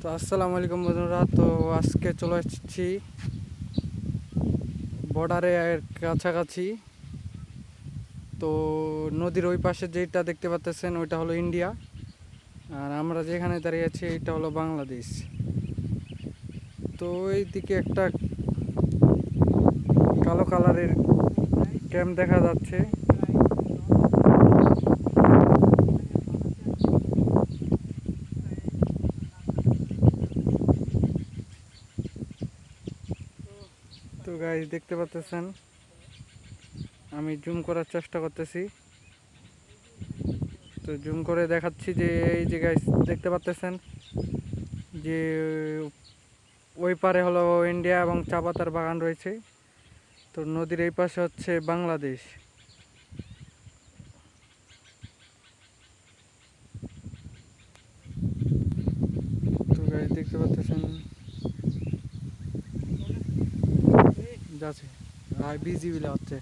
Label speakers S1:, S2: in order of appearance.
S1: তো আসসালামু আলাইকুম বন্ধুরা, তো আজকে চলে এসেছি বর্ডারে কাছাকাছি। তো নদীর ওই পাশে যেটা দেখতে পাচ্ছেন ওইটা হলো ইন্ডিয়া। আর আমরা যেখানে দাঁড়িয়ে আছি এটা হলো বাংলাদেশ। তো এই দিকে একটা কালো কালারের ক্যাম্প দেখা যাচ্ছে। তো গাইজ দেখতে পাচ্ছেন? আমি জুম করার চেষ্টা করতেছি। তো জুম করে দেখাচ্ছি যে, এই যে গাইজ দেখতে পাচ্ছেন? যে, ওই পারে হলো ইন্ডিয়া এবং চা পাতার বাগান রয়েছে। তো নদীর এই পাশে হচ্ছে বাংলাদেশ। তো গাড়ি দেখতে পাচ্ছেন? যাচ্ছে। আর বিজি হচ্ছে।